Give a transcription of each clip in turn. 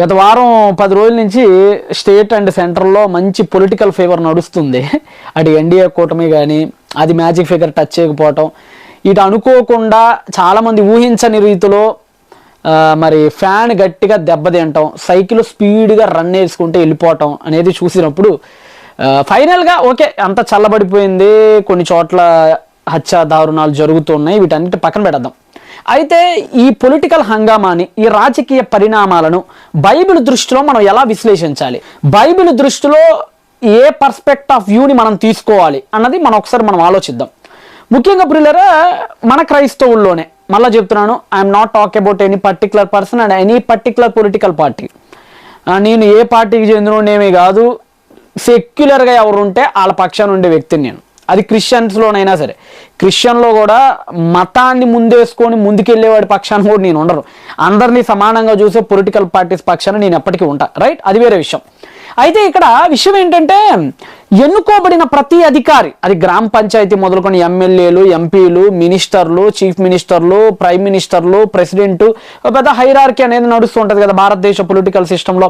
గత వారం పది రోజుల నుంచి స్టేట్ అండ్ సెంట్రల్లో మంచి పొలిటికల్ ఫేవర్ నడుస్తుంది. అటు ఎన్డీఏ కూటమి కానీ అది మ్యాజిక్ ఫిగర్ టచ్ చేయకపోవటం. ఇటు అనుకోకుండా చాలామంది ఊహించని రీతిలో మరి ఫ్యాన్ గట్టిగా దెబ్బతింటాం సైకిల్ స్పీడ్గా రన్ వేసుకుంటే వెళ్ళిపోవటం అనేది చూసినప్పుడు ఫైనల్గా ఓకే అంత చల్లబడిపోయింది కొన్ని చోట్ల హత్య దారుణాలు జరుగుతున్నాయి వీటన్నిటి పక్కన పెడదాం. అయితే ఈ పొలిటికల్ హంగామాని ఈ రాజకీయ పరిణామాలను బైబిల్ దృష్టిలో మనం ఎలా విశ్లేషించాలి? బైబిల్ దృష్టిలో ఏ పర్స్పెక్ట్ ఆఫ్ వ్యూని మనం తీసుకోవాలి అన్నది మనం ఒకసారి మనం ఆలోచిద్దాం. ముఖ్యంగా ప్రియులరా మన క్రైస్తవుల్లోనే మళ్ళీ చెప్తున్నాను I'm not talk about any particular person and any particular political party నేను ఏ పార్టీకి చెందినోడేమీ కాదు సెక్యులర్గా ఎవరు ఉంటే వాళ్ళ పక్షాన ఉండే వ్యక్తిని నేను. అది క్రిస్టియన్స్లోనైనా సరే. క్రిస్టియన్లో కూడా మతాన్ని ముందేసుకొని ముందుకెళ్ళేవాడి పక్షాన్ని కూడా నేను ఉండను. అందరినీ సమానంగా చూసే పొలిటికల్ పార్టీస్ పక్షాన నేను ఎప్పటికీ ఉంటా. రైట్? అది వేరే విషయం. అయితే ఇక్కడ విషయం ఏంటంటే ఎన్నుకోబడిన ప్రతి అధికారి అది గ్రామ పంచాయతీ మొదలుకొని ఎమ్మెల్యేలు ఎంపీలు మినిస్టర్లు చీఫ్ మినిస్టర్లు ప్రైమ్ మినిస్టర్లు ప్రెసిడెంట్ పెద్ద హైరార్కీ అనేది నడుస్తూ ఉంటుంది కదా భారతదేశ పొలిటికల్ సిస్టంలో.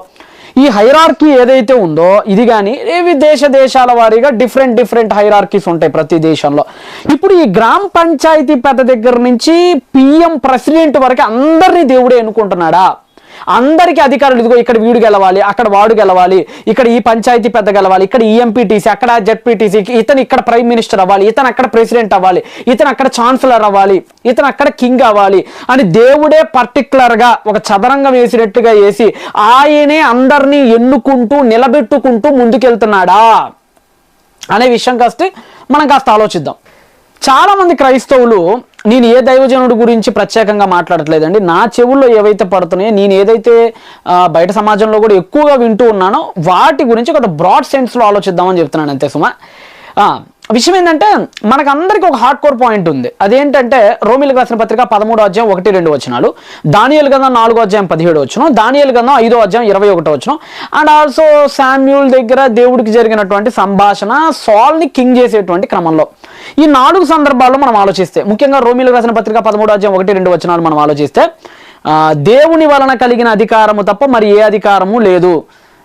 ఈ హైరార్కీ ఏదైతే ఉందో ఇది కానీ ఏవి దేశ దేశాల వారీగా డిఫరెంట్ డిఫరెంట్ హైరార్కీస్ ఉంటాయి ప్రతి దేశంలో. ఇప్పుడు ఈ గ్రామ పంచాయతీ పెద్ద దగ్గర నుంచి పిఎం ప్రెసిడెంట్ వరకు అందరినీ దేవుడే ఎన్నుకుంటున్నాడా? అందరికీ అధికారులు ఇదిగో ఇక్కడ వీడు గెలవాలి అక్కడ వాడు గెలవాలి ఇక్కడ ఈ పంచాయతీ పెద్ద గెలవాలి ఇక్కడ ఈఎంపీటీసీ అక్కడ జెడ్పీటీసీ ఇతను ఇక్కడ ప్రైమ్ మినిస్టర్ అవ్వాలి ఇతను అక్కడ ప్రెసిడెంట్ అవ్వాలి ఇతను అక్కడ ఛాన్సలర్ అవ్వాలి ఇతను అక్కడ కింగ్ అవ్వాలి అని దేవుడే పర్టికులర్గా ఒక చదరంగం వేసినట్టుగా వేసి ఆయనే అందరినీ ఎన్నుకుంటూ నిలబెట్టుకుంటూ ముందుకెళ్తున్నాడా అనే విషయం కాస్త మనం కాస్త ఆలోచిద్దాం. చాలామంది క్రైస్తవులు నేను ఏ దైవజనుడి గురించి ప్రత్యేకంగా మాట్లాడట్లేదండి. నా చెవుల్లో ఏవైతే పడుతున్నాయో నేను ఏదైతే బయట సమాజంలో కూడా ఎక్కువగా వింటూ ఉన్నానో వాటి గురించి ఒక బ్రాడ్ సెన్స్లో ఆలోచిద్దామని చెప్తున్నాను అంతే సుమా. విషయం ఏంటంటే మనకందరికీ ఒక హార్డ్ కోర్ పాయింట్ ఉంది. అదేంటంటే రోమిలకు రాసిన పత్రిక పదమూడో అధ్యాయం ఒకటి రెండు వచనాలు దానియల్ గంధం నాలుగో అధ్యాయం పదిహేడు వచ్చిన దానియల్ గంధం ఐదో అధ్యాయం ఇరవై ఒకటో వచ్చిన అండ్ ఆల్సో శామ్యూల్ దగ్గర దేవుడికి జరిగినటువంటి సంభాషణ సాల్ని కింగ్ చేసేటువంటి క్రమంలో. ఈ నాలుగు సందర్భాల్లో మనం ఆలోచిస్తే ముఖ్యంగా రోమిలకు రాసిన పత్రిక పదమూడు అధ్యాయం ఒకటి రెండు వచనాలు మనం ఆలోచిస్తే దేవుని వలన కలిగిన అధికారము తప్ప మరి ఏ అధికారము లేదు.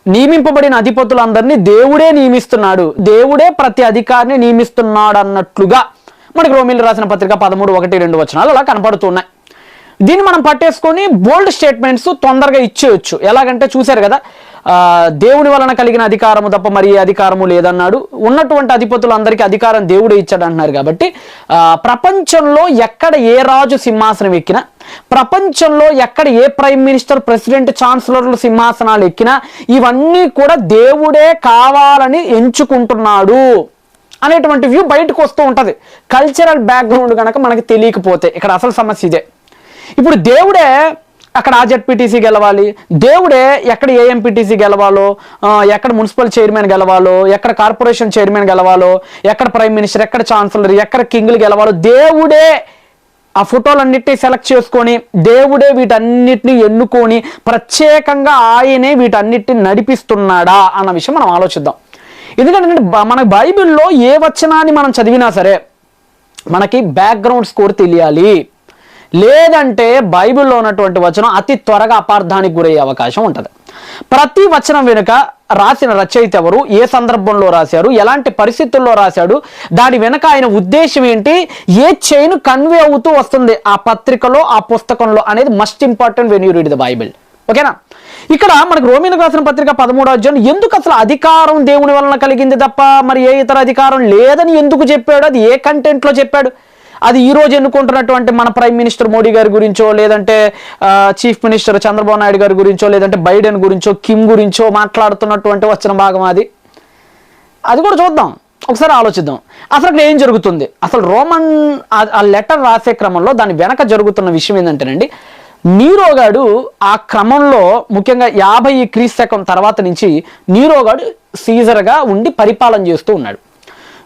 నియమింపబడిన అధిపతులందరినీ దేవుడే నియమిస్తున్నాడు. దేవుడే ప్రతి అధికారిని నియమిస్తున్నాడు అన్నట్లుగా మనకి రోమిలు రాసిన పత్రిక పదమూడు ఒకటి రెండు వచనాలు అలా కనపడుతున్నాయి. దీన్ని మనం పట్టేసుకొని బోల్డ్ స్టేట్మెంట్స్ తొందరగా ఇచ్చేయచ్చు. ఎలాగంటే చూశారు కదా దేవుని వలన కలిగిన అధికారము తప్ప మరి ఏ అధికారము లేదన్నాడు. ఉన్నటువంటి అధిపతులందరికీ అధికారం దేవుడే ఇచ్చాడు అంటున్నారు కాబట్టి ప్రపంచంలో ఎక్కడ ఏ రాజు సింహాసనం ఎక్కినా ప్రపంచంలో ఎక్కడ ఏ ప్రైమ్ మినిస్టర్ ప్రెసిడెంట్ ఛాన్సలర్లు సింహాసనాలు ఎక్కినా ఇవన్నీ కూడా దేవుడే కావాలని ఎంచుకుంటున్నాడు అనేటువంటి వ్యూ బయటకు వస్తూ ఉంటుంది. కల్చరల్ బ్యాక్గ్రౌండ్ కనుక మనకి తెలియకపోతే ఇక్కడ అసలు సమస్య ఇదే. ఇప్పుడు దేవుడే అక్కడ ఆ జెడ్పీటీసీ గెలవాలి. దేవుడే ఎక్కడ ఏ గెలవాలో ఎక్కడ మున్సిపల్ చైర్మన్ గెలవాలో ఎక్కడ కార్పొరేషన్ చైర్మన్ గెలవాలో ఎక్కడ ప్రైమ్ మినిస్టర్ ఎక్కడ ఛాన్సలర్ ఎక్కడ కింగ్లు గెలవాలో దేవుడే ఆ ఫోటోలన్నిటినీ సెలెక్ట్ చేసుకొని దేవుడే వీటన్నిటిని ఎన్నుకొని ప్రత్యేకంగా ఆయనే వీటన్నిటిని నడిపిస్తున్నాడా అన్న విషయం మనం ఆలోచిద్దాం. ఎందుకంటే మన బైబిల్లో ఏ వచనాన్ని మనం చదివినా సరే మనకి బ్యాక్గ్రౌండ్ స్కోర్ తెలియాలి. లేదంటే బైబిల్లో ఉన్నటువంటి వచనం అతి త్వరగా అపార్థానికి గురయ్యే అవకాశం ఉంటుంది. ప్రతి వచనం వెనుక రాసిన రచయిత ఎవరు ఏ సందర్భంలో రాశారు ఎలాంటి పరిస్థితుల్లో రాశాడు దాని వెనుక ఆయన ఉద్దేశం ఏంటి ఏ చైన్ కన్వే అవుతూ వస్తుంది ఆ పత్రికలో ఆ పుస్తకంలో అనేది must important when you read the Bible. ఓకేనా? ఇక్కడ మనకు రోమిలకు రాసిన పత్రిక పదమూడో అధ్యాయం ఎందుకు అసలు అధికారం దేవుని వలన కలిగింది తప్ప మరి ఏ ఇతర అధికారం లేదని ఎందుకు చెప్పాడు? అది ఏ కంటెంట్లో చెప్పాడు? అది ఈ రోజు ఎన్నుకుంటున్నటువంటి మన ప్రైమ్ మినిస్టర్ మోడీ గారి గురించో లేదంటే చీఫ్ మినిస్టర్ చంద్రబాబు నాయుడు గారి గురించో లేదంటే బైడెన్ గురించో కిమ్ గురించో మాట్లాడుతున్నటువంటి వచ్చిన భాగం అది. అది కూడా చూద్దాం. ఒకసారి ఆలోచిద్దాం. అసలు అక్కడ ఏం జరుగుతుంది? అసలు రోమన్ ఆ- ఆ లెటర్ రాసే క్రమంలో దాని వెనక జరుగుతున్న విషయం ఏంటంటేనండి నీరోగాడు ఆ క్రమంలో ముఖ్యంగా యాభై క్రీస్తకం తర్వాత నుంచి నీరోగాడు సీజర్గా ఉండి పరిపాలన చేస్తూ ఉన్నాడు.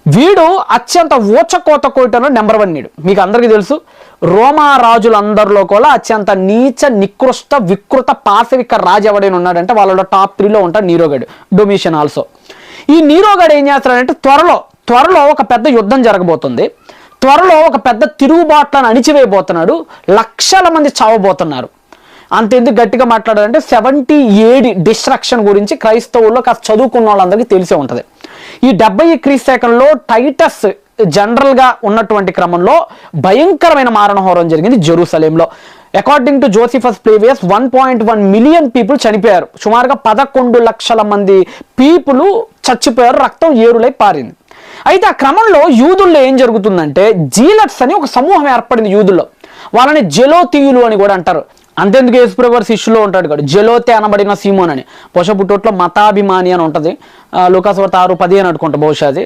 వీడు అత్యంత ఊచకోత కోటలో నెంబర్ వన్ నీడు మీకు అందరికీ తెలుసు రోమా రాజులందరిలో కూడా అత్యంత నీచ నికృష్ట వికృత పాశవిక రాజు ఎవడైనా ఉన్నాడంటే వాళ్ళలో టాప్ త్రీలో ఉంటాడు నీరోగడు డొమిషన్ ఆల్సో. ఈ నీరోగడు ఏం చేస్తాడంటే త్వరలో త్వరలో ఒక పెద్ద యుద్ధం జరగబోతుంది. త్వరలో ఒక పెద్ద తిరుగుబాట్లను అణిచివేయబోతున్నాడు లక్షల మంది చావబోతున్నారు. అంతెందుకు గట్టిగా మాట్లాడాలంటే సెవెంటీ ఏడి డిస్ట్రక్షన్ గురించి క్రైస్తవుల్లో కాస్త చదువుకున్న వాళ్ళందరికీ తెలిసే ఉంటుంది. ఈ డెబ్బై క్రీస్తు శకంలో టైటస్ జనరల్గా ఉన్నటువంటి క్రమంలో భయంకరమైన మారణహోరం జరిగింది జెరూసలేంలో. According to Josephus Flavius one point one million people చనిపోయారు. సుమారుగా పదకొండు లక్షల మంది పీపులు చచ్చిపోయారు రక్తం ఏరులై పారింది. అయితే ఆ క్రమంలో యూదుల్లో ఏం జరుగుతుందంటే జీలట్స్ అని ఒక సమూహం ఏర్పడింది యూదుల్లో. వాళ్ళని జెలోతీయులు అని కూడా అంటారు. అంతెందుకు యేసుప్రభు శిష్యులో ఉంటాడు కాడు జలోతే అనబడిన సీమోన్ అని బహుశా పుట్టోట్లో మతాభిమాని అని ఉంటుంది. లుకాస్వర్త ఆరు పది అని అనుకుంటా బహుశా అది.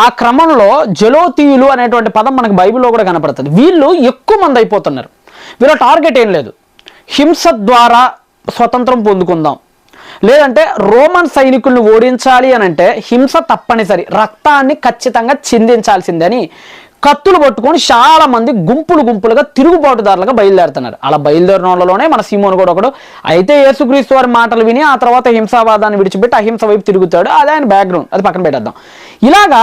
ఆ క్రమంలో జలోతీయులు అనేటువంటి పదం మనకు బైబిల్లో కూడా కనపడుతుంది. వీళ్ళు ఎక్కువ మంది అయిపోతున్నారు. వీళ్ళ టార్గెట్ ఏం లేదు. హింస ద్వారా స్వతంత్రం పొందుకుందాం. లేదంటే రోమన్ సైనికుల్ని ఓడించాలి అని అంటే హింస తప్పనిసరి. రక్తాన్ని ఖచ్చితంగా చిందించాల్సిందని కత్తులు పట్టుకొని చాలా మంది గుంపులు గుంపులుగా తిరుగుబాటుదారులుగా బయలుదేరుతున్నారు. అలా బయలుదేరిన వాళ్ళలోనే మన సీమోన్ కూడా ఒకడు అయితే యేసుక్రీస్తు వారి మాటలు విని ఆ తర్వాత హింసావాదాన్ని విడిచిపెట్టి అహింస వైపు తిరుగుతాడు. అది ఆయన బ్యాక్గ్రౌండ్ అది పక్కన పెట్టేద్దాం. ఇలాగా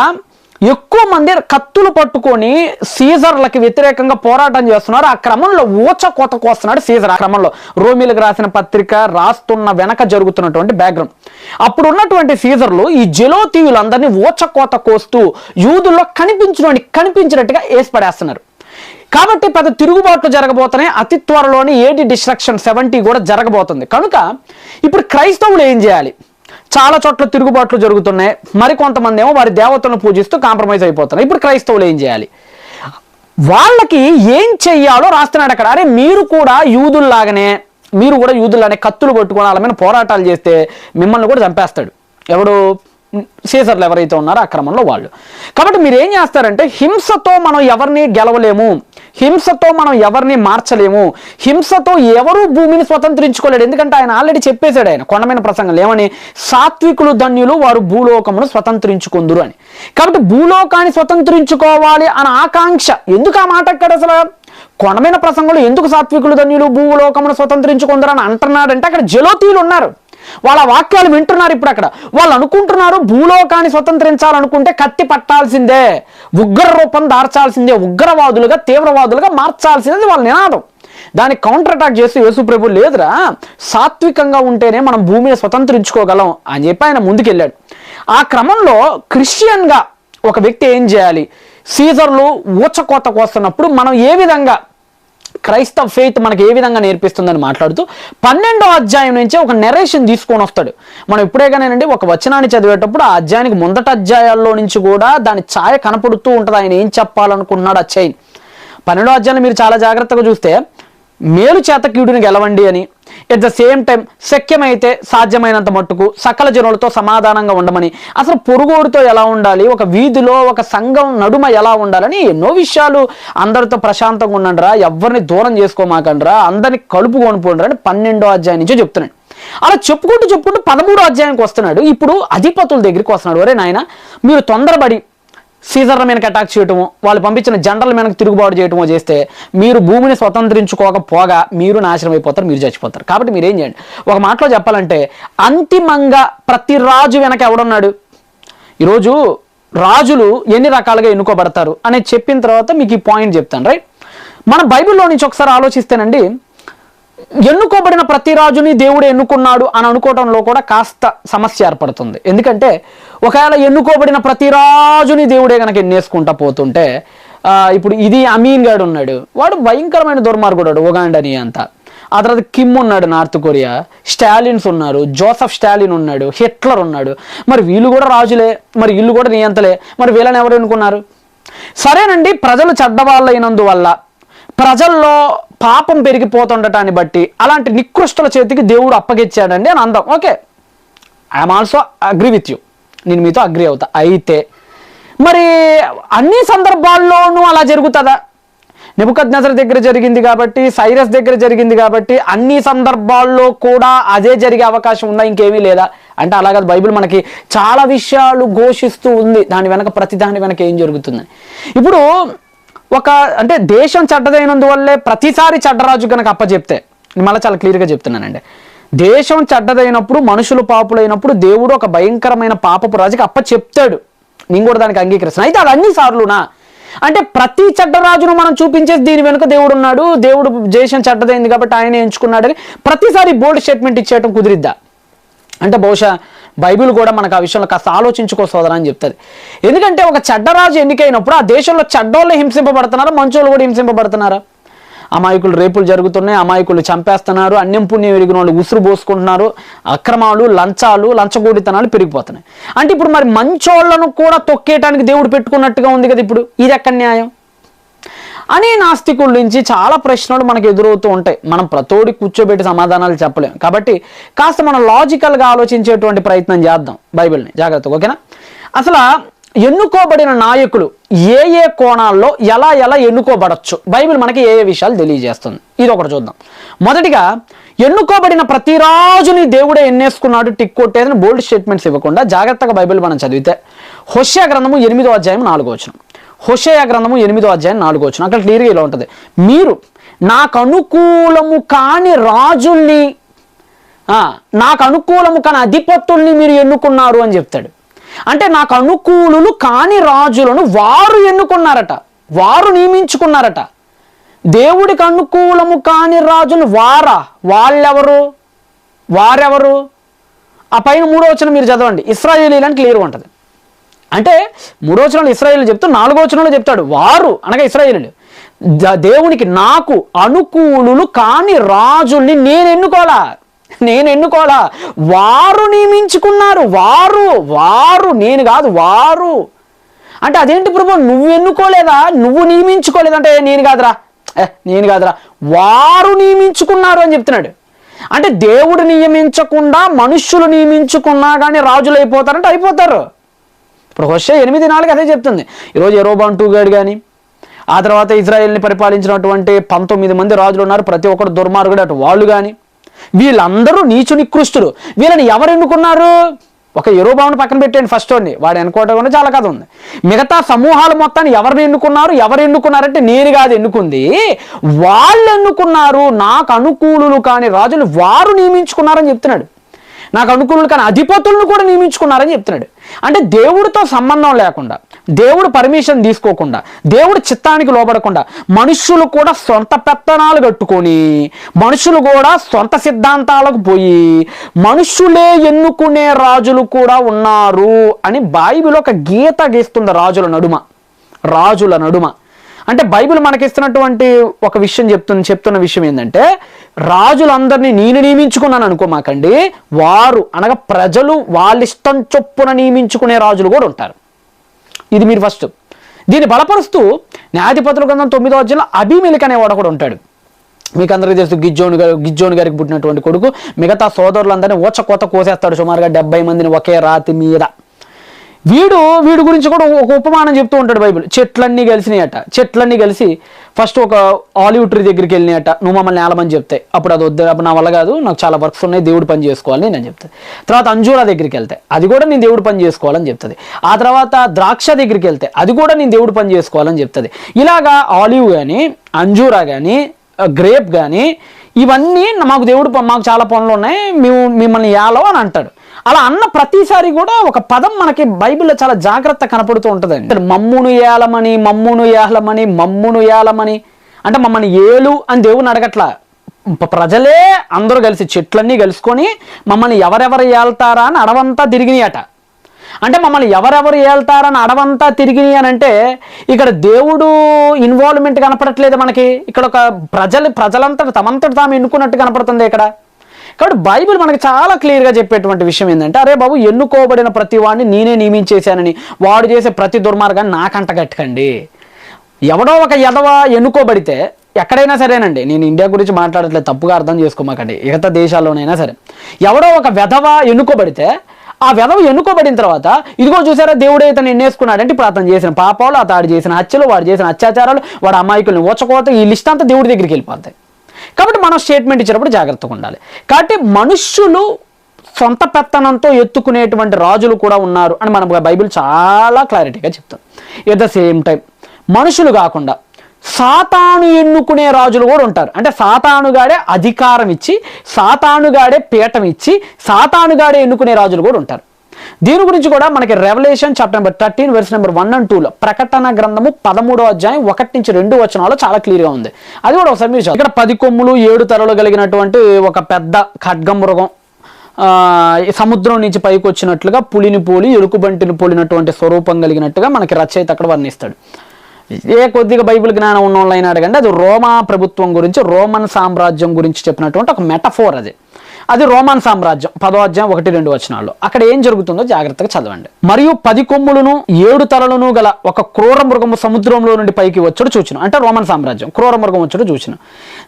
ఎక్కువ మంది కత్తులు పట్టుకొని సీజర్లకి వ్యతిరేకంగా పోరాటం చేస్తున్నారు. ఆ క్రమంలో ఊచ కోత కోస్తున్నాడు సీజర్. ఆ క్రమంలో రోమిలకు రాసిన పత్రిక రాస్తున్న వెనక జరుగుతున్నటువంటి బ్యాక్గ్రౌండ్ అప్పుడు ఉన్నటువంటి సీజర్లు ఈ జలోతీయులందరినీ ఊచ కోత కోస్తూ యూదుల్లో కనిపించినటువంటి కనిపించినట్టుగా వేసి కాబట్టి పెద్ద తిరుగుబాట్లు జరగబోతున్నాయి. అతి త్వరలోనే ఏడి డిస్ట్రక్షన్ సెవెంటీ కూడా జరగబోతుంది. కనుక ఇప్పుడు క్రైస్తవులు ఏం చేయాలి? చాలా చోట్ల తిరుగుబాట్లు జరుగుతున్నాయి. మరి కొంతమంది ఏమో వారి దేవతలను పూజిస్తూ కాంప్రమైజ్ అయిపోతున్నారు. ఇప్పుడు క్రైస్తవులు ఏం చేయాలి? వాళ్ళకి ఏం చెయ్యాలో రాస్తున్నాడు అక్కడ. అరే మీరు కూడా యూదుల్లాగానే మీరు కూడా యూదుల్లానే కత్తులు పట్టుకొని వాళ్ళ మీద పోరాటాలు చేస్తే మిమ్మల్ని కూడా చంపేస్తాడు. ఎవడు? సీజర్లు ఎవరైతే ఉన్నారో ఆ క్రమంలో వాళ్ళు. కాబట్టి మీరు ఏం చేస్తారంటే హింసతో మనం ఎవరిని గెలవలేము. హింసతో మనం ఎవరిని మార్చలేము. హింసతో ఎవరు భూమిని స్వతంత్రించుకోలేడు. ఎందుకంటే ఆయన ఆల్రెడీ చెప్పేశాడు ఆయన కొండమైన ప్రసంగం ఏమని? సాత్వికులు ధన్యులు వారు భూలోకమును స్వతంత్రించుకుందురు అని. కాబట్టి భూలోకాన్ని స్వతంత్రించుకోవాలి అన్న ఆకాంక్ష. ఎందుకు ఆ మాట అక్కడ అసలు? కొండమైన ప్రసంగంలో ఎందుకు సాత్వికులు ధన్యులు భూలోకమును స్వతంత్రించుకుందరు అని అంటున్నాడంటే అక్కడ జలోతీయులు ఉన్నారు. వాళ్ళ వాక్యాలు వింటున్నారు ఇప్పుడు అక్కడ. వాళ్ళు అనుకుంటున్నారు భూలోకాన్ని స్వతంత్రించాలనుకుంటే కత్తి పట్టాల్సిందే ఉగ్ర రూపం దార్చాల్సిందే ఉగ్రవాదులుగా తీవ్రవాదులుగా మార్చాల్సిందే వాళ్ళ నినాదం. దాన్ని కౌంటర్ అటాక్ చేస్తూ యేసు ప్రభు లేదురా సాత్వికంగా ఉంటేనే మనం భూమిని స్వతంత్రించుకోగలం అని చెప్పి ఆయన ముందుకెళ్ళాడు. ఆ క్రమంలో క్రిస్టియన్గా ఒక వ్యక్తి ఏం చేయాలి? సీజర్లు ఊచకోత కోస్తున్నప్పుడు మనం ఏ విధంగా క్రైస్తవ ఫెయిత్ మనకి ఏ విధంగా నేర్పిస్తుందని మాట్లాడుతూ పన్నెండో అధ్యాయం నుంచే ఒక నెరేషన్ తీసుకొని వస్తాడు. మనం ఇప్పుడే ఒక వచనాన్ని చదివేటప్పుడు ఆ అధ్యాయానికి ముందట అధ్యాయాల్లో నుంచి కూడా దాని ఛాయ కనపడుతూ ఉంటుంది. ఆయన ఏం చెప్పాలనుకుంటున్నాడు ఆ చైన్ పన్నెండో అధ్యాయాన్ని మీరు చాలా జాగ్రత్తగా చూస్తే మేలు చేత కీడుని గెలవండి అని. ఎట్ ద సేమ్ టైం శక్యమైతే సాధ్యమైనంత మట్టుకు సకల జనులతో సమాధానంగా ఉండమని. అసలు పొరుగోడితో ఎలా ఉండాలి? ఒక వీధిలో ఒక సంఘం నడుమ ఎలా ఉండాలని ఎన్నో విషయాలు అందరితో ప్రశాంతంగా ఉండండిరా ఎవరిని దూరం చేసుకోమాకండిరా అందరిని కలుపు పోండిరా అని పన్నెండో అధ్యాయం నుంచి చెప్తున్నాడు. అలా చెప్పుకుంటూ చెప్పుకుంటూ పదమూడో అధ్యాయానికి వస్తున్నాడు. ఇప్పుడు అధిపతుల దగ్గరికి వస్తున్నాడు. ఒరే నాయన మీరు తొందరపడి సీజర్ల మీదకి అటాక్ చేయటము వాళ్ళు పంపించిన జనరల్ మీదకి తిరుగుబాటు చేయటమో చేస్తే మీరు భూమిని స్వతంత్రించుకోకపోగా మీరు నాశనం అయిపోతారు మీరు చచ్చిపోతారు. కాబట్టి మీరు ఏం చేయండి? ఒక మాటలో చెప్పాలంటే అంతిమంగా ప్రతి రాజు వెనక ఎవడున్నాడు? ఈరోజు రాజులు ఎన్ని రకాలుగా ఎన్నుకోబడతారు? అనేది చెప్పిన తర్వాత మీకు ఈ పాయింట్ చెప్తాను రైట్ మన బైబిల్లో నుంచి ఒకసారి ఆలోచిస్తేనండి ఎన్నుకోబడిన ప్రతి రాజుని దేవుడు ఎన్నుకున్నాడు అని అనుకోవడంలో కూడా కాస్త సమస్య ఏర్పడుతుంది. ఎందుకంటే ఒకవేళ ఎన్నుకోబడిన ప్రతి రాజుని దేవుడే కనుక ఎన్నేసుకుంటా పోతుంటే ఇప్పుడు ఇది అమీన్ గాడు ఉన్నాడు. వాడు భయంకరమైన దుర్మార్గుడు ఒగాండని అంతా. ఆ తర్వాత కిమ్ ఉన్నాడు నార్త్ కొరియా స్టాలిన్స్ ఉన్నారు జోసఫ్ స్టాలిన్ ఉన్నాడు హిట్లర్ ఉన్నాడు. మరి వీళ్ళు కూడా రాజులే మరి వీళ్ళు కూడా నియంతలే మరి వీళ్ళని ఎవరు ఎన్నుకున్నారు? సరేనండి ప్రజలు చెడ్డవాళ్ళైనందువల్ల ప్రజల్లో పాపం పెరిగిపోతుండటాన్ని బట్టి అలాంటి నికృష్టుల చేతికి దేవుడు అప్పగిచ్చాడండి అని అందాం. Okay. I'm also agree with you నేను మీతో అగ్రి అవుతా. అయితే మరి అన్ని సందర్భాల్లోనూ అలా జరుగుతుందా? నిపుకత్ నజర్ దగ్గర జరిగింది కాబట్టి సైరస్ దగ్గర జరిగింది కాబట్టి అన్ని సందర్భాల్లో కూడా అదే జరిగే అవకాశం ఉందా ఇంకేమీ లేదా? అంటే అలాగే బైబిల్ మనకి చాలా విషయాలు ఘోషిస్తూ ఉంది. దాని వెనక ప్రతి దాని వెనక ఏం జరుగుతుందని ఇప్పుడు ఒక అంటే దేశం చెడ్డదైనందువల్లే ప్రతిసారి చెడ్డరాజు కనుక అప్పచెప్తే నేను మళ్ళీ చాలా క్లియర్గా చెప్తున్నానండి. దేశం చెడ్డదైనప్పుడు మనుషులు పాపులైనప్పుడు దేవుడు ఒక భయంకరమైన పాపపు రాజుకి అప్ప చెప్తాడు నేను కూడా దానికి అంగీకరిస్తాను అయితే అది అన్ని సార్లునా? అంటే ప్రతి చెడ్డరాజును మనం చూపించేసి దీని వెనుక దేవుడు ఉన్నాడు దేవుడు దేశం చెడ్డదైంది కాబట్టి ఆయన ఎంచుకున్నాడని ప్రతిసారి బోల్డ్ స్టేట్మెంట్ ఇచ్చేయటం కుదిరిద్దా? అంటే బహుశా బైబిల్ కూడా మనకు ఆ విషయంలో కాస్త ఆలోచించుకో సోదరా అని చెప్తుంది ఎందుకంటే ఒక చెడ్డరాజు ఎన్నికైనప్పుడు ఆ దేశంలో చెడ్డోళ్ళు హింసింపబడుతున్నారా మంచోళ్ళు కూడా హింసింపబడుతున్నారా. అమాయకులు రేపులు జరుగుతున్నాయి అమాయకులు చంపేస్తున్నారు అన్యం పుణ్యం ఎరిగిన వాళ్ళు ఉసురు పోసుకుంటున్నారు అక్రమాలు లంచాలు లంచగూడితనాలు పెరిగిపోతున్నాయి. అంటే ఇప్పుడు మరి మంచోళ్ళను కూడా తొక్కేయటానికి దేవుడు పెట్టుకున్నట్టుగా ఉంది కదా ఇప్పుడు? ఇది ఎక్కడ న్యాయం? అనే నాస్తికుల నుంచి చాలా ప్రశ్నలు మనకు ఎదురవుతూ ఉంటాయి. మనం ప్రతోడి కూర్చోబెట్టి సమాధానాలు చెప్పలేం. కాబట్టి కాస్త మనం లాజికల్గా ఆలోచించేటువంటి ప్రయత్నం చేద్దాం బైబిల్ని. జాగ్రత్తగా ఓకేనా? అసలు ఎన్నుకోబడిన నాయకులు ఏ ఏ కోణాల్లో ఎలా ఎలా ఎన్నుకోబడచ్చు? బైబిల్ మనకి ఏ ఏ విషయాలు తెలియజేస్తుంది? ఇది ఒకటి చూద్దాం. మొదటిగా ఎన్నుకోబడిన ప్రతి రాజుని దేవుడే ఎన్నేసుకున్నాడు? టిక్ కొట్టేదని బోల్డ్ స్టేట్మెంట్స్ ఇవ్వకుండా జాగ్రత్తగా బైబిల్ మనం చదివితే. హుష్యా గ్రంథము ఎనిమిదో అధ్యాయం నాలుగో వచ్చినాం హుషయ గ్రంథము ఎనిమిదో అధ్యాయం నాలుగో వచ్చిన అక్కడ క్లియర్గా ఇలా ఉంటుంది. మీరు నాకు అనుకూలము కాని రాజుల్ని నాకు అనుకూలము కాని అధిపతుల్ని మీరు ఎన్నుకున్నారు అని చెప్తాడు. అంటే నాకు అనుకూలులు కాని రాజులను వారు ఎన్నుకున్నారట. వారు నియమించుకున్నారట. దేవుడికి అనుకూలము కాని రాజును వారా? వాళ్ళెవరు? వారెవరు? ఆ పైన మూడో వచ్చిన మీరు చదవండి. ఇస్రాయేలీలని క్లియర్గా ఉంటుంది. అంటే మూడో వచనంలో ఇస్రాయేల్ చెప్తూ నాలుగో వచనంలో చెప్తాడు. వారు అనగా ఇస్రాయేలీలు దేవునికి నాకు అనుకూలులు కాని రాజుల్ని నేను ఎన్నుకోలా నేను ఎన్నుకోలా వారు నియమించుకున్నారు. వారు వారు నేను కాదు వారు. అంటే అదేంటి ప్రభు? నువ్వు ఎన్నుకోలేదా? నువ్వు నియమించుకోలేదంటే నేను కాదురా. ఏ, నేను కాదురా. వారు నియమించుకున్నారు అని చెప్తున్నాడు. అంటే దేవుడు నియమించకుండా మనుష్యులు నియమించుకున్నా కానీ రాజులు అయిపోతారంటే అయిపోతారు. ఇప్పుడు హోషే ఎనిమిది నాలుగు అదే చెప్తుంది. ఈరోజు ఎరోబాన్ టూ గైడ్ కానీ ఆ తర్వాత ఇజ్రాయెల్ని పరిపాలించినటువంటి పంతొమ్మిది మంది రాజులు ఉన్నారు ప్రతి ఒక్కరు దుర్మార్గుడు అటు వాళ్ళు కానీ వీళ్ళందరూ నీచు నికృష్టులు వీళ్ళని ఎవరు ఎన్నుకున్నారు ఒక ఎరోబావుని పక్కన పెట్టండి ఫస్ట్ వాడిని. వాడు ఎన్నుకోవడం చాలా కథ ఉంది. మిగతా సమూహాలు మొత్తాన్ని ఎవరిని ఎన్నుకున్నారు? ఎవరు ఎన్నుకున్నారంటే నేను కాదు ఎన్నుకుంది. వాళ్ళు ఎన్నుకున్నారు నాకు అనుకూలులు కాని రాజులు వారు నియమించుకున్నారని చెప్తున్నాడు. నాకు అనుకూలులు కానీ అధిపతులను కూడా నియమించుకున్నారని చెప్తున్నాడు. అంటే దేవుడితో సంబంధం లేకుండా దేవుడు పర్మిషన్ తీసుకోకుండా దేవుడు చిత్తానికి లోబడకుండా మనుషులు కూడా సొంత పెత్తనాలు కట్టుకొని మనుషులు కూడా సొంత సిద్ధాంతాలకు పోయి మనుషులే ఎన్నుకునే రాజులు కూడా ఉన్నారు అని బైబిల్ ఒక గీత గీస్తుంది రాజుల నడుమ రాజుల నడుమ. అంటే బైబిల్ మనకిస్తున్నటువంటి ఒక విషయం చెప్తున్న చెప్తున్న విషయం ఏంటంటే రాజులందరినీ నేను నియమించుకున్నాను అనుకోమాకండి. వారు అనగా ప్రజలు వాళ్ళ ఇష్టం చొప్పున నియమించుకునే రాజులు కూడా ఉంటారు. ఇది మీరు ఫస్ట్. దీన్ని బలపరుస్తూ న్యాయాధిపతుల గ్రంథం తొమ్మిదో అధ్యాయంలో అభిమిలిక్ అనేవాడు కూడా ఉంటాడు. మీకు అందరికీ తెలుసు గిజ్జోని గారు గిజ్జోని గారికి పుట్టినటువంటి కొడుకు. మిగతా సోదరులందరినీ ఊచ కోత కోసేస్తాడు సుమారుగా డెబ్బై మందిని ఒకే రాతి మీద. వీడు వీడి గురించి కూడా ఒక ఉపమానం చెప్తూ ఉంటాడు బైబిల్. చెట్లన్నీ కలిసినాయట చెట్లన్నీ కలిసి ఫస్ట్ ఒక ఆలివ్ ట్రీ దగ్గరికి వెళ్ళినాయట. నువ్వు మమ్మల్ని నేలమని చెప్తే. అప్పుడు అది వద్దు. అప్పుడు నా వల్ల కాదు. నాకు చాలా వర్క్స్ ఉన్నాయి. దేవుడు పని చేసుకోవాలని నేను చెప్తాను తర్వాత అంజూరా దగ్గరికి వెళ్తే. అది కూడా నేను దేవుడు పని చేసుకోవాలని చెప్తుంది. ఆ తర్వాత ద్రాక్ష దగ్గరికి వెళ్తే. అది కూడా నేను దేవుడు పని చేసుకోవాలని చెప్తుంది. ఇలాగా ఆలివ్ కానీ అంజూరా కానీ గ్రేప్ కానీ ఇవన్నీ మాకు దేవుడు మాకు చాలా పనులు ఉన్నాయి మేము మిమ్మల్ని యాలో అని అంటాడు. అలా అన్న ప్రతిసారి కూడా ఒక పదం మనకి బైబిల్లో చాలా జాగ్రత్త కనపడుతూ ఉంటుందండి. మమ్మును ఏలమని మమ్మును ఏలమని మమ్మును ఏలమని. అంటే మమ్మల్ని ఏలు అని దేవుని అడగట్లా. ప్రజలే అందరూ కలిసి చెట్లన్నీ కలుసుకొని మమ్మల్ని ఎవరెవరు ఏళ్తారా అని అడవంతా తిరిగినాయట. అంటే మమ్మల్ని ఎవరెవరు ఏళ్తారని అడవంతా తిరిగి అని అంటే ఇక్కడ దేవుడు ఇన్వాల్వ్మెంట్ కనపడట్లేదు మనకి. ఇక్కడ ఒక ప్రజలు ప్రజలంతా తమంతట తాము ఎన్నుకున్నట్టు కనపడుతుంది ఇక్కడ. కాబట్టి బైబిల్ మనకి చాలా క్లియర్గా చెప్పేటువంటి విషయం ఏంటంటే అరే బాబు ఎన్నుకోబడిన ప్రతి వాడిని నేనే నియమించేశానని. వాడు చేసే ప్రతి దుర్మార్గాన్ని నాకంట కట్టకండి. ఎవడో ఒక ఎదవ ఎన్నుకోబడితే ఎక్కడైనా సరేనండి నేను ఇండియా గురించి మాట్లాడట్లేదు తప్పుగా అర్థం చేసుకోమాకండి ఇగత దేశాల్లోనైనా సరే. ఎవడో ఒక వెధవ ఎన్నుకోబడితే ఆ వెధవ ఎన్నుకోబడిన తర్వాత ఇదిగో చూసారా దేవుడే ఇతను ఎన్నేసుకున్నాడంటే ఇప్పుడు అతను చేసిన పాపాలు అతడు చేసిన హత్యలు వాడు చేసిన అత్యాచారాలు వాడు అమాయకుల్ని ఓచకోత ఈ లిస్ట్ అంతా దేవుడి దగ్గరికి వెళ్ళిపోతాయి కాబట్టి మనం స్టేట్మెంట్ ఇచ్చినప్పుడు జాగ్రత్తగా ఉండాలి. కాబట్టి మనుష్యులు సొంత పెత్తనంతో ఎత్తుకునేటువంటి రాజులు కూడా ఉన్నారు అని మనం బైబిల్ చాలా క్లారిటీగా చెప్తాం ఎట్ ద సేమ్ టైం మనుషులు కాకుండా సాతాను ఎన్నుకునే రాజులు కూడా ఉంటారు. అంటే సాతానుగాడే అధికారం ఇచ్చి సాతానుగాడే పీఠం ఇచ్చి సాతానుగాడే ఎన్నుకునే రాజులు కూడా ఉంటారు. దీని గురించి కూడా మనకి revolution chapter number thirteen verse number one and టూలో ప్రకటన గ్రంథము పదమూడో అధ్యాయం ఒకటి నుంచి రెండు వచనాలు చాలా క్లియర్గా ఉంది. అది కూడా ఒకసారి మీరు ఇక్కడ పది కొమ్ములు ఏడు తరలు కలిగినటువంటి ఒక పెద్ద ఖడ్గమృగం సముద్రం నుంచి పైకి వచ్చినట్లుగా పులిని పోలి ఎలుకుబంటిని పోలినటువంటి స్వరూపం కలిగినట్టుగా మనకి రచయిత అక్కడ వర్ణిస్తాడు. ఏ కొద్దిగా బైబిల్ జ్ఞానం ఉన్న వాళ్ళైనా అడగండి. అది రోమా ప్రభుత్వం గురించి రోమన్ సామ్రాజ్యం గురించి చెప్పినటువంటి ఒక మెటఫోర్ అది. అది రోమన్ సామ్రాజ్యం పదో అధ్యాయం ఒకటి రెండు వచనాల్లో. అక్కడ ఏం జరుగుతుందో జాగ్రత్తగా చదవండి. మరియు పది కొమ్ములను ఏడు తలలను గల ఒక క్రూర మృగము సముద్రంలో నుండి పైకి వచ్చుడు చూచిన. అంటే రోమన్ సామ్రాజ్యం క్రూర మృగం వచ్చడు చూచిన.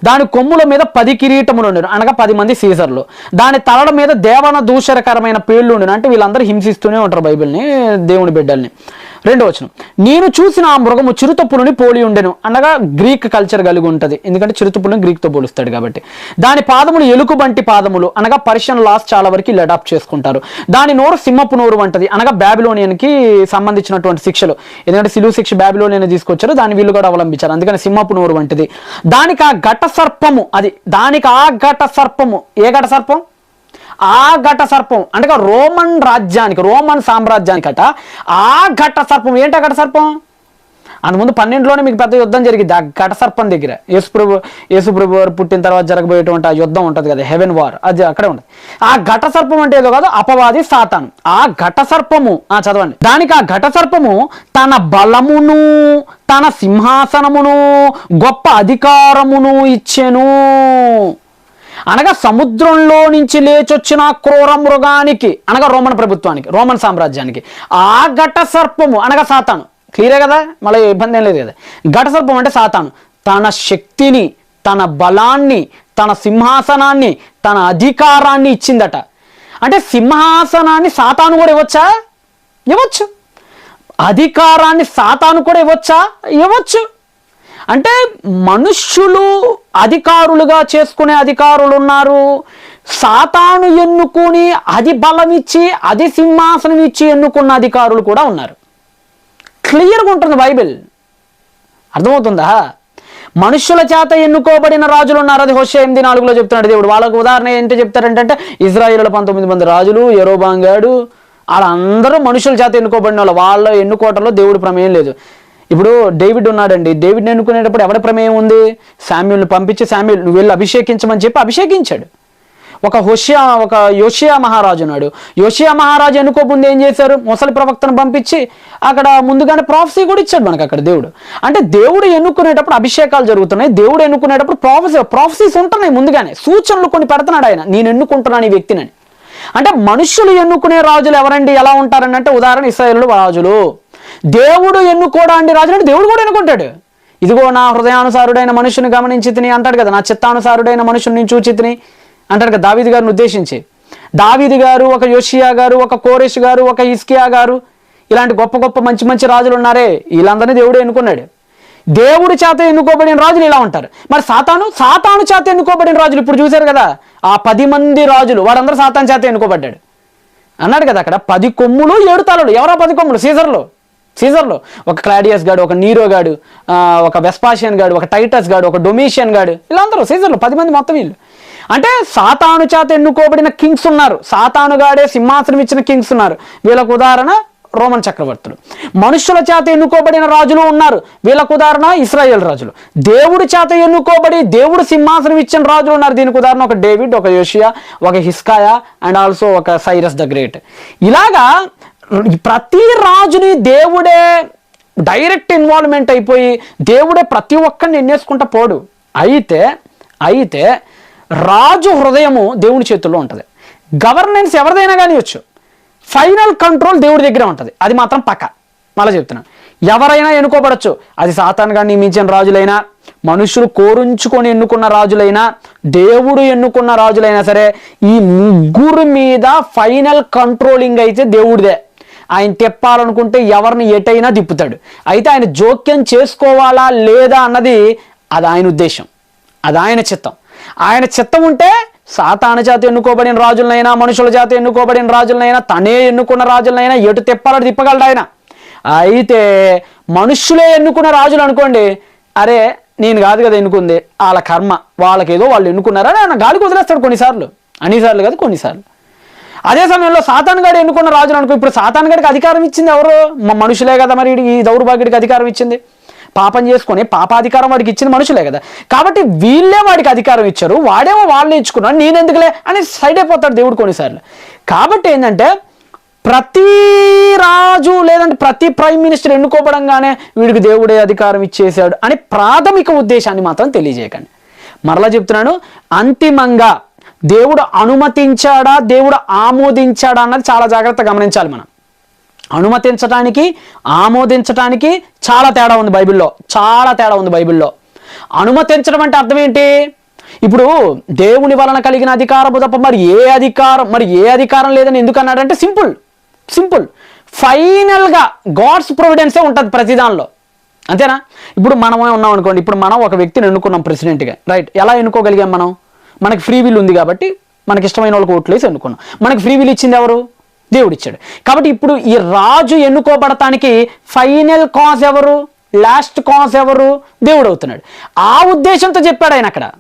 దాని కొమ్ముల మీద పది కిరీటములు ఉండను అనగా పది మంది సీజర్లు. దాని తలల మీద దేవన దూషరకరమైన పేర్లు ఉండను అంటే వీళ్ళందరూ హింసిస్తూనే ఉంటారు బైబిల్ని దేవుని బిడ్డల్ని. రెండో వచనం. నేను చూసిన ఆ మృగము చిరుతపులుని పోలి ఉండెను. అనగా గ్రీక్ కల్చర్ కలిగి ఉంటుంది. ఎందుకంటే చిరుతపులుని గ్రీక్తో పోలుస్తాడు కాబట్టి. దాని పాదములు ఎలుకబంటి పాదములు. అనగా పర్షియన్ లాస్ చాలా వరకు వీళ్ళు అడాప్ట్ చేసుకుంటారు. దాని నోరు సింహపు నోరు వంటది. అనగా బ్యాబిలోనియన్కి సంబంధించినటువంటి శిక్షలు. ఎందుకంటే సిలువు శిక్ష బ్యాబిలోనియన్ తీసుకొచ్చారు. దాన్ని వీళ్ళు కూడా అవలంబించారు. అందుకని సింహపు నోరు వంటిది. దానికి ఆ ఘట సర్పము అది దానికి ఆ ఘట సర్పము ఏ ఘట సర్పం ఆ ఘట సర్పం అంటే రోమన్ రాజ్యానికి రోమన్ సామ్రాజ్యానికి అట ఆ ఘట సర్పం ఏంటి ఆ ఘట సర్పం? అంతకుముందు పన్నెండులోనే మీకు పెద్ద యుద్ధం జరిగింది ఆ ఘట సర్పం దగ్గర. యేసుప్రభు యేసుప్రభు వారు పుట్టిన తర్వాత జరగబోయేటువంటి ఆ యుద్ధం ఉంటుంది కదా హెవెన్ వార్ అది అక్కడే ఉంటుంది. ఆ ఘట సర్పం అంటే ఏదో కాదు అపవాది సాతాను. ఆ ఘట సర్పము ఆ చదవండి. దానికి ఆ ఘట సర్పము తన బలమును తన సింహాసనమును గొప్ప అధికారమును ఇచ్చెను. అనగా సముద్రంలో నుంచి లేచొచ్చిన క్రూర మృగానికి అనగా రోమన్ ప్రభుత్వానికి రోమన్ సామ్రాజ్యానికి. ఆ ఘట సర్పము అనగా సాతాను. క్లియరే కదా? మళ్ళీ ఇబ్బంది ఏం లేదు కదా. ఘట సర్పం అంటే సాతాను. తన శక్తిని తన బలాన్ని తన సింహాసనాన్ని తన అధికారాన్ని ఇచ్చిందట. అంటే సింహాసనాన్ని సాతాను కూడా ఇవ్వచ్చా? ఇవ్వచ్చు. అధికారాన్ని సాతాను కూడా ఇవ్వచ్చా? ఇవ్వచ్చు. అంటే మనుష్యులు అధికారులుగా చేసుకునే అధికారులు ఉన్నారు సాతాను ఎన్నుకుని అది బలం ఇచ్చి అది సింహాసనం ఇచ్చి ఎన్నుకున్న అధికారులు కూడా ఉన్నారు. క్లియర్గా ఉంటుంది బైబిల్. అర్థమవుతుందా? మనుష్యుల చేత ఎన్నుకోబడిన రాజులు ఉన్నారు. అది హోష ఎనిమిది నాలుగులో చెప్తున్నాడు దేవుడు. వాళ్ళకు ఉదాహరణ ఏంటి చెప్తారంటే ఇజ్రాయిల్ పంతొమ్మిది మంది రాజులు ఎరోబాంగాడు వాళ్ళందరూ మనుషుల చేత ఎన్నుకోబడిన వాళ్ళు. వాళ్ళ ఎన్నుకోవటంలో దేవుడి ప్రమేయం లేదు. ఇప్పుడు డేవిడ్ ఉన్నాడండి. డేవిడ్ని ఎన్నుకునేటప్పుడు ఎవడ ప్రమేయం ఉంది? శామ్యుల్ని పంపించి శామ్యుల్ నువ్వు వెళ్ళి అభిషేకించమని చెప్పి అభిషేకించాడు. ఒక హోషియా ఒక యోషియా మహారాజు ఉన్నాడు. యోషియా మహారాజు ఎన్నుకోబుంది ఏం చేశారు? ముసలి ప్రవక్తను పంపించి అక్కడ ముందుగానే ప్రాఫసీ కూడా ఇచ్చాడు మనకు అక్కడ దేవుడు. అంటే దేవుడు ఎన్నుకునేటప్పుడు అభిషేకాలు జరుగుతున్నాయి. దేవుడు ఎన్నుకునేటప్పుడు ప్రాఫసీ ప్రాఫసీస్ ఉంటున్నాయి ముందుగానే. సూచనలు కొన్ని పెడుతున్నాడు ఆయన. నేను ఎన్నుకుంటున్నాను ఈ వ్యక్తిని అంటే మనుషులు ఎన్నుకునే రాజులు ఎవరండి? ఎలా ఉంటారని అంటే ఉదాహరణ ఇస్రాయేలు రాజులు. దేవుడు ఎన్నుకోడానికి రాజు అంటే దేవుడు కూడా ఎన్నుకుంటాడు. ఇదిగో నా హృదయానుసారుడైన మనుషుని గమనించి తిని అంటాడు కదా నా చిత్తానుసారుడైన మనుషుని నేను చూచి తిని అంటాడు కదా దావీది గారిని ఉద్దేశించి. దావీది గారు ఒక యోషియా గారు ఒక కోరేష్ గారు ఒక ఇస్కియా గారు ఇలాంటి గొప్ప గొప్ప మంచి మంచి రాజులు ఉన్నారే వీళ్ళందరినీ దేవుడు ఎన్నుకున్నాడు. దేవుడి చేత ఎన్నుకోబడిన రాజులు ఇలా ఉంటారు. మరి సాతాను సాతాను చేత ఎన్నుకోబడిన రాజులు ఇప్పుడు చూశారు కదా ఆ పది మంది రాజులు వారందరూ సాతాను చేత ఎన్నుకోబడ్డాడు. అన్నాడు కదా అక్కడ పది కొమ్ములు ఏడు తలలు. ఎవరో పది కొమ్ములు? సీజర్లో. సీజర్లో ఒక క్లాడియస్ గాడు ఒక నీరో గాడు ఒక వెస్పాషియన్ గాడు ఒక టైటస్ గాడు ఒక డొమీషియన్ గాడు వీళ్ళందరూ సీజర్లో పది మంది మొత్తం వీళ్ళు. అంటే సాతాను చేత ఎన్నుకోబడిన కింగ్స్ ఉన్నారు. సాతాను గాడే సింహాసనం ఇచ్చిన కింగ్స్ ఉన్నారు. వీళ్ళకు ఉదాహరణ రోమన్ చక్రవర్తులు. మనుషుల చేత ఎన్నుకోబడిన రాజులు ఉన్నారు. వీళ్ళకు ఉదాహరణ ఇస్రాయేల్ రాజులు. దేవుడి చేత ఎన్నుకోబడి దేవుడు సింహాసనం ఇచ్చిన రాజులు ఉన్నారు. దీనికి ఉదాహరణ ఒక డేవిడ్ ఒక యోషియా ఒక హిస్కాయా అండ్ ఆల్సో ఒక సైరస్ ద గ్రేట్. ఇలాగా ప్రతి రాజుని దేవుడే డైరెక్ట్ ఇన్వాల్వ్మెంట్ అయిపోయి దేవుడే ప్రతి ఒక్కరిని ఎన్నేసుకుంటా పోడు. అయితే అయితే రాజు హృదయము దేవుని చేతుల్లో ఉంటుంది. గవర్నెన్స్ ఎవరిదైనా కానివచ్చు ఫైనల్ కంట్రోల్ దేవుడి దగ్గర ఉంటుంది. అది మాత్రం పక్క. మళ్ళీ చెప్తున్నాను ఎవరైనా ఎన్నుకోబడచ్చు. అది సాతానుగా నియమించిన రాజులైనా మనుషులు కోరుంచుకొని ఎన్నుకున్న రాజులైనా దేవుడు ఎన్నుకున్న రాజులైనా సరే ఈ ముగ్గురు మీద ఫైనల్ కంట్రోలింగ్ అయితే దేవుడిదే. ఆయన తిప్పాలనుకుంటే ఎవరిని ఎటైనా తిప్పుతాడు. అయితే ఆయన జోక్యం చేసుకోవాలా లేదా అన్నది అది ఆయన ఉద్దేశం. అది ఆయన చిత్తం. ఆయన చిత్తం ఉంటే సాతాన జాతి ఎన్నుకోబడిన రాజులనైనా మనుషుల జాతి ఎన్నుకోబడిన రాజులనైనా తనే ఎన్నుకున్న రాజులనైనా ఎటు తిప్పాలని తిప్పగలడు ఆయన. అయితే మనుషులే ఎన్నుకున్న రాజులు అనుకోండి అరే నేను కాదు కదా ఎన్నుకుంది వాళ్ళ కర్మ వాళ్ళకేదో వాళ్ళు ఎన్నుకున్నారని ఆయన గాలికి వదిలేస్తాడు కొన్నిసార్లు. అన్నిసార్లు కాదు కొన్నిసార్లు. అదే సమయంలో సాతాన్ ఎన్నుకున్న రాజును అనుకో ఇప్పుడు సాతాన్ గడికి అధికారం ఇచ్చింది ఎవరు? మనుషులే కదా మరి ఈ దౌర్భాగ్యుడికి అధికారం ఇచ్చింది. పాపం చేసుకొని పాపాధికారం వాడికి ఇచ్చిన మనుషులే కదా. కాబట్టి వీళ్ళే వాడికి అధికారం ఇచ్చారు వాడేమో వాళ్ళు ఇచ్చుకున్నాడు నేనెందుకులే అని సైడ్ అయిపోతాడు దేవుడు కొన్నిసార్లు. కాబట్టి ఏంటంటే ప్రతి రాజు లేదంటే ప్రతి ప్రైమ్ మినిస్టర్ ఎన్నుకోవడంగానే వీడికి దేవుడే అధికారం ఇచ్చేసాడు అని ప్రాథమిక ఉద్దేశాన్ని మాత్రం తెలియజేయకండి. మరలా చెప్తున్నాను అంతిమంగా దేవుడు అనుమతించాడా? దేవుడు ఆమోదించాడా అన్నది చాలా జాగ్రత్త గమనించాలి మనం. అనుమతించటానికి ఆమోదించటానికి చాలా తేడా ఉంది బైబిల్లో. చాలా తేడా ఉంది బైబిల్లో. అనుమతించడం అంటే అర్థం ఏంటి? ఇప్పుడు దేవుని వలన కలిగిన అధికారము తప్ప మరి ఏ అధికారం మరి ఏ అధికారం లేదని ఎందుకు అన్నాడంటే సింపుల్. సింపుల్. ఫైనల్గా గాడ్స్ ప్రొవిడెన్సే ఉంటుంది ప్రతిదానిలో అంతేనా? ఇప్పుడు మనమే ఉన్నాం అనుకోండి ఇప్పుడు మనం ఒక వ్యక్తిని ఎన్నుకున్నాం ప్రెసిడెంట్గా. రైట్? ఎలా ఎన్నుకోగలిగాం మనం? మనకి ఫ్రీ విల్ ఉంది కాబట్టి మనకి ఇష్టమైన వాళ్ళకి ఓట్లు వేసి ఎన్నుకున్నాం. మనకి ఫ్రీ విల్ ఇచ్చింది ఎవరు? దేవుడు ఇచ్చాడు. కాబట్టి ఇప్పుడు ఈ రాజు ఎన్నుకోబడటానికి ఫైనల్ కాజ్ ఎవరు? లాస్ట్ కాజ్ ఎవరు? దేవుడు అవుతున్నాడు. ఆ ఉద్దేశంతో చెప్పాడు ఆయన అక్కడ.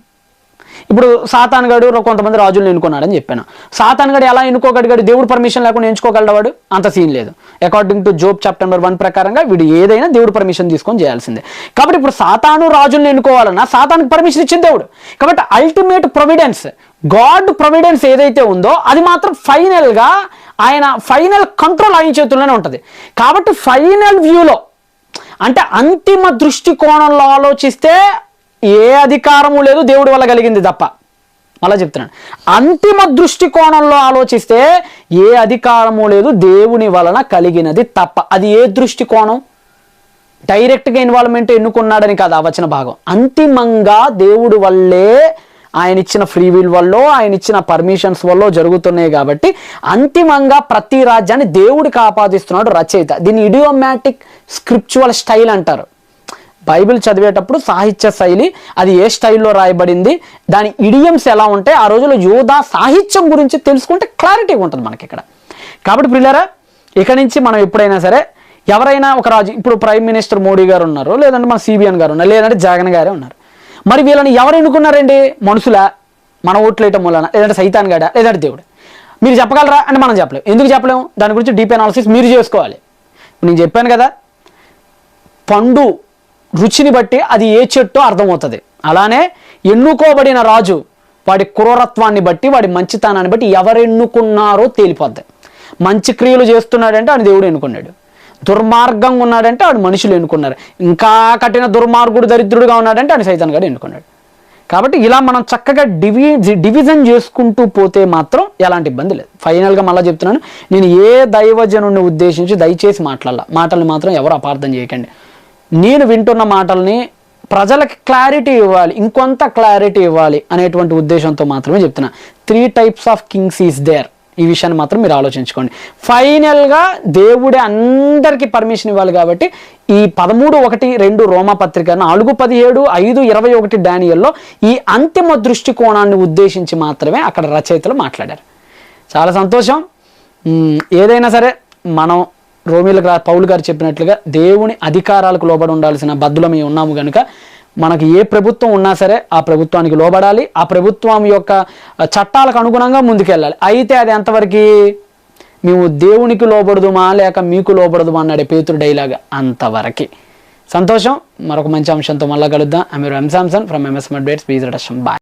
ఇప్పుడు సాతాన్ గడు కొంతమంది రాజులను ఎన్నుకున్నాడని చెప్పాను. సాతాన్ గడు ఎలా ఎన్నుకోగలిగాడు? దేవుడు పర్మిషన్ లేకుండా ఎంచుకోగలవాడు అంత సీన్ లేదు. According to Job chapter number one ప్రకారంగా వీడు ఏదైనా దేవుడు పర్మిషన్ తీసుకొని చేయాల్సిందే. కాబట్టి ఇప్పుడు సాతాను రాజులను ఎన్నుకోవాలన్నా సాతానికి పర్మిషన్ ఇచ్చింది దేవుడు. కాబట్టి అల్టిమేట్ ప్రొవిడెన్స్ గాడ్ ప్రొవిడెన్స్ ఏదైతే ఉందో అది మాత్రం ఫైనల్గా ఆయన ఫైనల్ కంట్రోల్ ఆయన చేతుల్లోనే ఉంటుంది. కాబట్టి ఫైనల్ వ్యూలో అంటే అంతిమ దృష్టికోణంలో ఆలోచిస్తే ఏ అధికారము లేదు దేవుడి వల్ల కలిగింది తప్ప. అలా చెప్తున్నాను. అంతిమ దృష్టికోణంలో ఆలోచిస్తే ఏ అధికారము లేదు దేవుని వలన కలిగినది తప్ప. అది ఏ దృష్టికోణం? డైరెక్ట్గా ఇన్వాల్వ్మెంట్ ఎన్నుకున్నాడని కాదు ఆ వచన భాగం. అంతిమంగా దేవుడి వల్లే ఆయన ఇచ్చిన ఫ్రీ విల్ వల్ల ఆయన ఇచ్చిన పర్మిషన్స్ వల్ల జరుగుతున్నాయి కాబట్టి అంతిమంగా ప్రతి రాజ్యాన్ని దేవుడికి ఆపాదిస్తున్నాడు రచయిత. దీన్ని ఇడియోమాటిక్ స్క్రిప్చువల్ స్టైల్ అంటారు. బైబిల్ చదివేటప్పుడు సాహిత్య శైలి అది ఏ స్టైల్లో రాయబడింది దాని ఇడియమ్స్ ఎలా ఉంటాయి ఆ రోజుల్లో యోధా సాహిత్యం గురించి తెలుసుకుంటే క్లారిటీ ఉంటుంది మనకి ఇక్కడ కాబట్టి పిల్లరా ఇక నుంచి మనం ఎప్పుడైనా సరే ఎవరైనా ఒక రాజు ఇప్పుడు ప్రైమ్ మినిస్టర్ మోడీ గారు ఉన్నారు లేదంటే మన సిబిఎన్ గారు ఉన్నారు లేదంటే జగన్ గారే ఉన్నారు. మరి వీళ్ళని ఎవరు ఎన్నుకున్నారండి? మనుషుల? మన ఓట్లేయటం వలన లేదంటే సైతాన్ గాడా? లేదంటే దేవుడు? మీరు చెప్పగలరా అని మనం చెప్పలేము ఎందుకు చెప్పలేము దాని గురించి డీప్ అనాలిసిస్ మీరు చేసుకోవాలి. నేను చెప్పాను కదా పండు రుచిని బట్టి అది ఏ చెట్టో అర్థమవుతుంది. అలానే ఎన్నుకోబడిన రాజు వాడి క్రూరత్వాన్ని బట్టి వాడి మంచితనాన్ని బట్టి ఎవరు ఎన్నుకున్నారో తేలిపోద్ది. మంచి క్రియలు చేస్తున్నాడంటే ఆయన దేవుడు ఎన్నుకున్నాడు. దుర్మార్గంగా ఉన్నాడంటే ఆడు మనుషులు ఎన్నుకున్నారు. ఇంకా కఠిన దుర్మార్గుడు దరిద్రుడుగా ఉన్నాడంటే ఆయన సైతాన్ గారు ఎన్నుకున్నాడు. కాబట్టి ఇలా మనం చక్కగా డివి డివిజన్ చేసుకుంటూ పోతే మాత్రం ఎలాంటి ఇబ్బంది లేదు. ఫైనల్గా మళ్ళీ చెప్తున్నాను నేను ఏ దైవజనుడిని ఉద్దేశించి దయచేసి మాట్లాడాల. మాటల్ని మాత్రం ఎవరు అపార్థం చేయకండి. నేను వింటున్న మాటల్ని ప్రజలకు క్లారిటీ ఇవ్వాలి ఇంకొంత క్లారిటీ ఇవ్వాలి అనేటువంటి ఉద్దేశంతో మాత్రమే చెప్తున్నా. Three types of kings is there ఈ విషయాన్ని మాత్రం మీరు ఆలోచించుకోండి. ఫైనల్గా దేవుడే అందరికీ పర్మిషన్ ఇవ్వాలి కాబట్టి ఈ పదమూడు ఒకటి రెండు రోమా పత్రిక నాలుగు పదిహేడు ఐదు ఇరవై ఒకటి డానియల్లో ఈ అంతిమ దృష్టికోణాన్ని ఉద్దేశించి మాత్రమే అక్కడ రచయితలు మాట్లాడారు. చాలా సంతోషం. ఏదైనా సరే మనం రోమిలకు పౌలు గారు చెప్పినట్లుగా దేవుని అధికారాలకు లోబడి ఉండాల్సిన బద్దులమై ఉన్నాము కనుక మనకి ఏ ప్రభుత్వం ఉన్నా సరే ఆ ప్రభుత్వానికి లోబడాలి. ఆ ప్రభుత్వం యొక్క చట్టాలకు అనుగుణంగా ముందుకెళ్ళాలి. అయితే అది ఎంతవరకు మేము దేవునికి లోబడదుమా లేక మీకు లోబడదుమా అన్నాడు పేతురు డైలాగ్ అంతవరకు. సంతోషం. మరొక మంచి అంశంతో మళ్ళా కలుద్దాం. ఐ మీరు ఎం సామ్సన్ ఫ్రమ్ ఎంఎస్ మడ్ బేట్స్ బీజ్ బాయ్